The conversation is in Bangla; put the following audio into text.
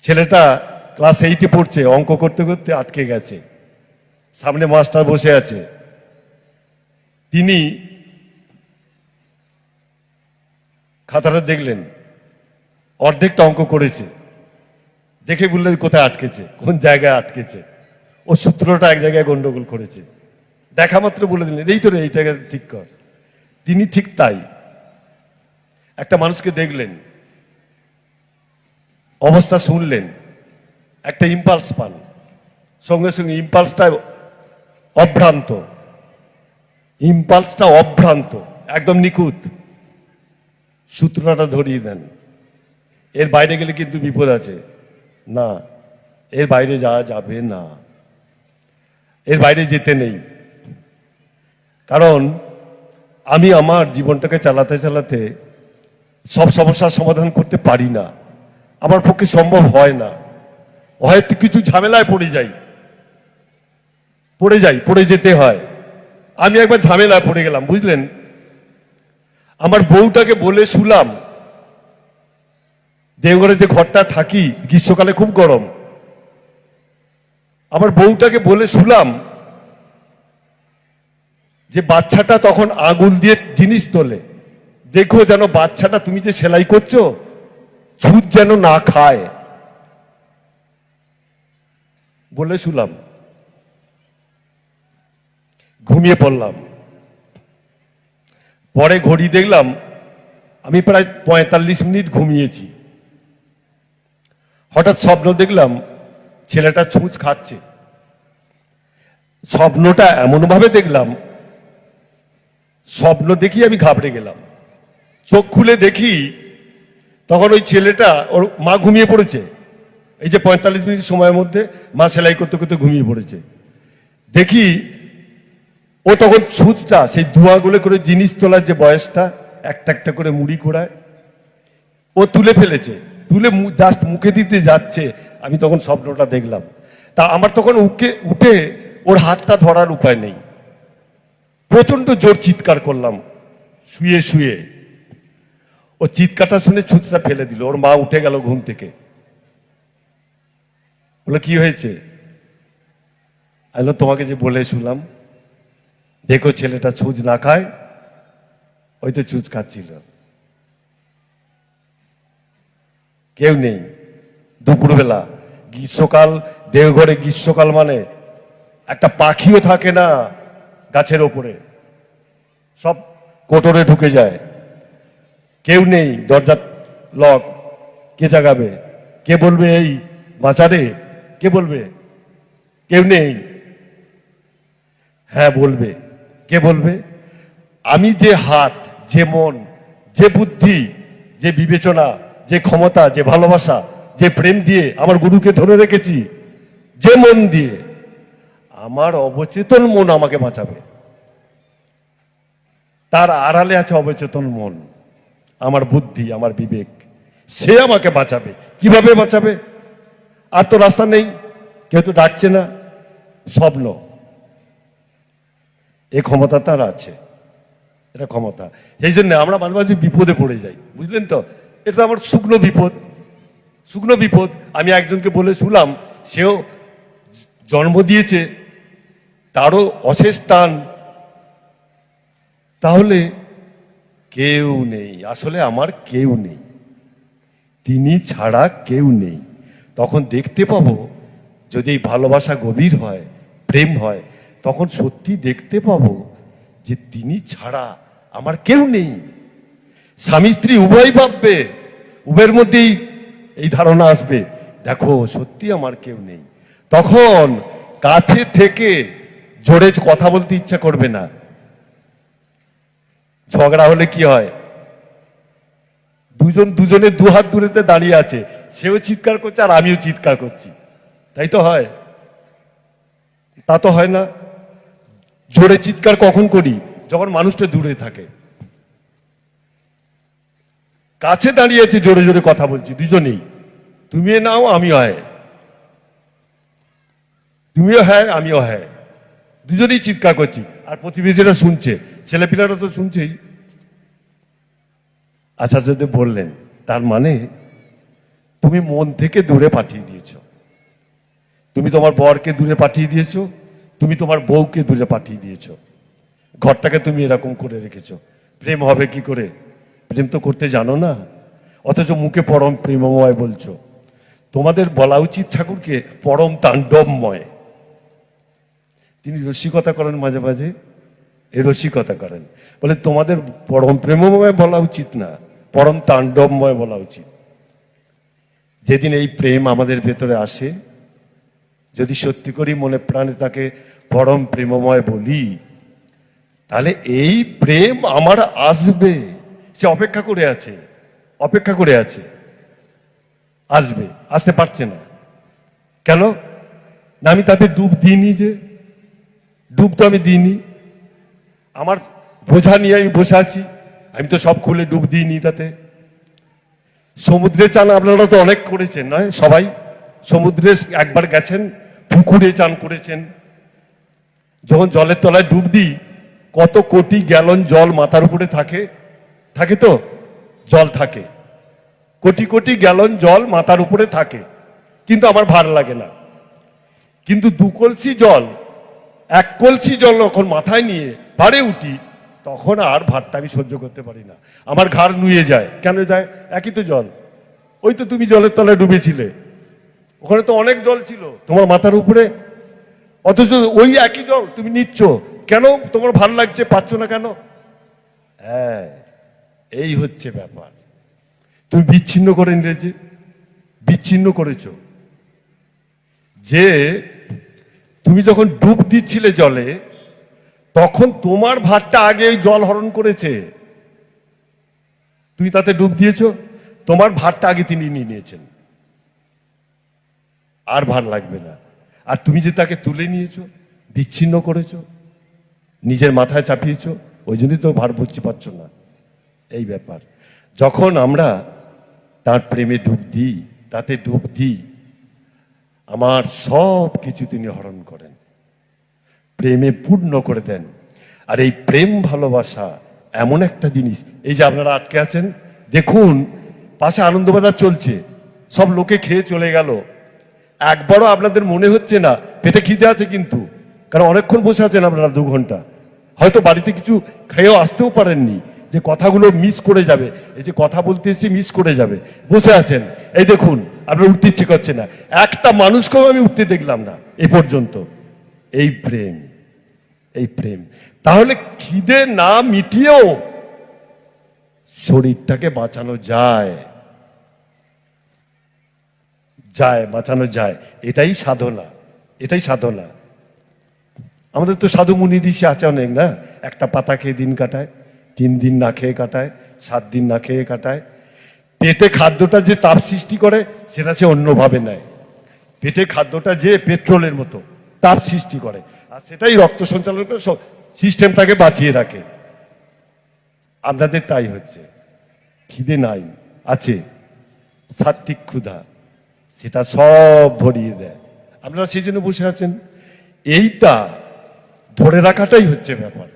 ছেলেটা ক্লাস এইটে পড়ছে, অঙ্ক করতে করতে আটকে গেছে। সামনে মাস্টার বসে আছে। তিনি খাতাটা দেখলেন, অর্ধেকটা অঙ্ক করেছে। দেখে বললেন, কোথায় আটকেছে? কোন জায়গায় আটকেছে? ও সূত্রটা এক জায়গায় গন্ডগোল করেছে। দেখা মাত্র বলে দিলেন, এই তো রে এই জায়গায় ঠিক কর। তিনি ঠিক তাই। একটা মানুষকে দেখলেন অবস্থা শুনলেন, একটা ইম্পালস পান। সঙ্গে সঙ্গে ইম্পালসটা অভ্রান্ত। ইম্পালসটা অভ্রান্ত, একদম নিখুঁত। সূত্রটা ধরিয়ে দেন। এর বাইরে গেলে কিন্তু বিপদ আছে। না, এর বাইরে যাওয়া যাবে না। এর বাইরে যেতে নেই। কারণ, আমি আমার জীবনটাকে চালাতে চালাতে সব সমস্যার সমাধান করতে পারি না। আমার পক্ষে সম্ভব হয় না। হয়তো কিছু ঝামেলায় পড়ে যাই। পড়ে যাই, পড়ে যেতে হয়। আমি একবার ঝামেলায় পড়ে গেলাম, বুঝলেন? আমার বউটাকে বলে শুলাম, দেওঘরে যে ঘরটা থাকি, গ্রীষ্মকালে খুব গরম। আমার বউটাকে বলে শুলাম যে, বাচ্চাটা তখন আগুন দিয়ে জিনিস তোলে। দেখো যেন বাচ্চাটা, তুমি যে সেলাই করছ ছুট যেন না খায়। বলে শুলাম। ঘুমিয়ে পড়লাম। পরে ঘড়ি দেখলাম আমি প্রায় পঁয়তাল্লিশ মিনিট ঘুমিয়েছি। হঠাৎ স্বপ্ন দেখলাম ছেলেটা ছুঁচ খাচ্ছে। স্বপ্নটা এমনভাবে দেখলাম, স্বপ্ন দেখি আমি ঘাবড়ে গেলাম। চোখ খুলে দেখি তখন ওই ছেলেটা ওর মা ঘুমিয়ে পড়েছে। এই যে পঁয়তাল্লিশ মিনিট সময়ের মধ্যে মা সেলাই করতে করতে ঘুমিয়ে পড়েছে। দেখি ও তখন ছুঁচটা সেই ধোঁয়াগুলো করে জিনিস তোলার যে বয়সটা, একটা একটা করে মুড়ি কোড়ায় ও তুলে ফেলেছে, তুলে জাস্ট মুখে দিতে যাচ্ছে। আমি তখন স্বপ্নটা দেখলাম। তা আমার তখন উকে, উঠে ওর হাতটা ধরার উপায় নেই। প্রচণ্ড জোর চিৎকার করলাম। শুয়ে শুয়ে। ও চিৎকারটা শুনে ছুঁচটা ফেলে দিল। ওর মা উঠে গেল ঘুম থেকে। বলে, কি হয়েছে? তোমাকে যে বলে শুনলাম, দেখো ছেলেটা ছুঁচ না খায়, ওই তো ছুঁচ খাচ্ছিল। কেউ নেই। দুপুরবেলা, গ্রীষ্মকাল, দেওঘরে গ্রীষ্মকাল মানে একটা পাখিও থাকে না গাছের ওপরে। সব কোটরে ঢুকে যায়। কেউ নেই দরজা লক। কে জাগাবে? কে বলবে এই বাঁচারে কে বলবে? কেউ নেই। হ্যাঁ বলবে। কে বলবে? আমি যে হাত, যে মন, যে বুদ্ধি, যে বিবেচনা, যে ক্ষমতা, যে ভালোবাসা, যে প্রেম দিয়ে আমার গুরুকে ধরে রেখেছি, যে মন দিয়ে, আমার অবচেতন মন আমাকে বাঁচাবে। তার আড়ালে আছে অবচেতন মন। আমার বুদ্ধি, আমার বিবেক। সে আমাকে বাঁচাবে। কীভাবে বাঁচাবে? আর তো রাস্তা নেই। কেউ তো ডাকছে না। স্বপ্ন এ ক্ষমতা তার আছে। এটা ক্ষমতা। সেই জন্য আমরা মাঝে মাঝে বিপদে পড়ে যাই। বুঝলেন তো? এটা আমার শুকনো বিপদ। শুকনো বিপদ। আমি একজনকে বলে শুনলাম সেও জন্ম দিয়েছে, তারও অশেষ টান। তাহলে কেউ নেই। আসলে আমার কেউ নেই। তিনি ছাড়া কেউ নেই। তখন দেখতে পাবো, যদি এই ভালোবাসা গভীর হয়, প্রেম হয়, তখন সত্যি দেখতে পাবো যে তিনি ছাড়া আমার কেউ নেই। স্বামী স্ত্রী উভয় ভাববে, উভয়ের মধ্যেই এই ধারণা আসবে, দেখো সত্যি আমার কেউ নেই। তখন কাছে থেকে জোরে কথা বলতে ইচ্ছা করবে না। ঝগড়া হলে কি হয়? দুজন দুজনের দু হাত দূরেতে দাঁড়িয়ে আছে। সেও চিৎকার করছে আর আমিও চিৎকার করছি। তাই তো হয়? তা তো হয় না। জোরে চিৎকার কখন করি? যখন মানুষটা দূরে থাকে। কাছে দাঁড়িয়ে আছে, জোরে জোরে কথা বলছি। দুজনেই। তুমি নাও, আমিও হ্যাঁ। তুমিও হ্যাঁ আমিও হ্যাঁ। দুজনেই চিৎকার করছি। আর প্রতিবেশীরা শুনছে। ছেলেপিলারা তো শুনছেই। আচার্যদেব বললেন, তার মানে তুমি মন থেকে দূরে পাঠিয়ে দিয়েছ। তুমি তোমার বরকে দূরে পাঠিয়ে দিয়েছ, তুমি তোমার বউকে দূরে পাঠিয়ে দিয়েছ। ঘরটাকে তুমি এরকম করে রেখেছ। প্রেম হবে কি করে? প্রেম তো করতে জানো না। অথচ মুখে পরম প্রেমময় বলছো। তোমাদের বলা উচিত ঠাকুরকে পরম তাণ্ডবময়। তিনি রসিকতা করেন মাঝে মাঝে। রসিকতা করেন। বলে, তোমাদের পরম প্রেমময় বলা উচিত না, পরম তাণ্ডবময় বলা উচিত। যেদিন এই প্রেম আমাদের ভেতরে আসে, যদি সত্যি করি মনে প্রাণে তাকে পরম প্রেমময় বলি, তাহলে এই প্রেম আমার আসবে। সে অপেক্ষা করে আছে, অপেক্ষা করে আছে। আসবে, আসতে পারছে না। কেন? না, আমি তাতে ডুব দিইনি যে। ডুব তো আমি দিইনি। আমার বোঝা নিয়ে আমি বসে আছি। আমি তো সব খুলে ডুব দিইনি তাতে। সমুদ্রে চান আপনারা তো অনেক করেছেন, নয়? সবাই সমুদ্রে একবার গেছেন, পুকুরে চান করেছেন। যখন জলের তলায় ডুব দিই, কত কোটি গ্যালন জল মাথার উপরে থাকে। থাকে তো? জল থাকে। কোটি কোটি গ্যালন জল মাথার উপরে থাকে। কিন্তু আমার ভার লাগে না। কিন্তু দু কলসি জল, এক কলসি জল যখন মাথায় নিয়ে পাড়ে উঠি, তখন আর ভারটা আমি সহ্য করতে পারি না। আমার ঘাড় নুয়ে যায়। কেন যায়? একই তো জল। ওই তো তুমি জলের তলায় ডুবেছিলে। ওখানে তো অনেক জল ছিল। তোমার মাথার উপরে। অথচ ওই একই জল তুমি নিচ্ছ। কেন? তোমার ভালো লাগছে, পাচ্ছ না কেন? হ্যাঁ এই হচ্ছে ব্যাপার। তুমি বিচ্ছিন্ন করে নিয়েছে। বিচ্ছিন্ন করেছ। যে তুমি যখন ডুব দিচ্ছিলে জলে তখন তোমার ভাতটা আগে ওই জল হরণ করেছে। তুমি তাতে ডুব দিয়েছ, তোমার ভাতটা আগে তিনি নিয়ে নিয়েছেন। আর ভার লাগবে না। আর তুমি যে তাকে তুলে নিয়েছো, বিচ্ছিন্ন করেছ, নিজের মাথায় চাপিয়েছো, ওই জন্যই তো ভার বুঝতে পারছ না। এই ব্যাপার। যখন আমরা তার প্রেমে ডুব দিই, তাতে ডুব দিই, আমার সব কিছু তিনি হরণ করেন। প্রেমে পূর্ণ করে দেন। আর এই প্রেম ভালোবাসা এমন একটা জিনিস। এই যে আপনারা আটকে আছেন, দেখুন, পাশে আনন্দবাজার চলছে, সব লোকে খেয়ে চলে গেল। একবারও আপনাদের মনে হচ্ছে না, পেটে খিদে আছে কিন্তু, কারণ অনেকক্ষণ বসে আছেন আপনারা দু ঘণ্টা। হয়তো বাড়িতে কিছু খেয়েও আসতেও পারেননি, যে কথাগুলো মিস করে যাবে, এই যে কথা বলতে এসে মিস করে যাবে। বসে আছেন, এই দেখুন, আপনার উঠতে ইচ্ছে করছে না। একটা মানুষকেও আমি উঠতে দেখলাম না, এ পর্যন্ত। এই প্রেম এই প্রেম। তাহলে খিদে না মিটিয়েও শরীরটাকে বাঁচানো যায়। যায়, বাঁচানো যায়। এটাই সাধনা এটাই সাধনা। আমাদের তো সাধু মুনি ঋষি আছে অনেক, না? একটা পাতা খেয়ে দিন কাটায়, তিন দিন না খেয়ে কাটায়, সাত দিন না খেয়ে কাটায়। পেটে খাদ্যটা যে তাপ সৃষ্টি করে, সেটা সে অন্যভাবে নেয়। পেটে খাদ্যটা যে পেট্রোলের মতো। তাপ সৃষ্টি করে। আর সেটাই রক্ত সঞ্চালন করে সিস্টেমটাকে বাঁচিয়ে রাখে। আপনাদের তাই হচ্ছে। খিদে নাই, আছে। সাত্বিক ক্ষুধা, সেটা সব ভরিয়ে দেয়। আপনারা সেই জন্য বসে আছেন। এইটা ধরে রাখাটাই হচ্ছে ব্যাপার।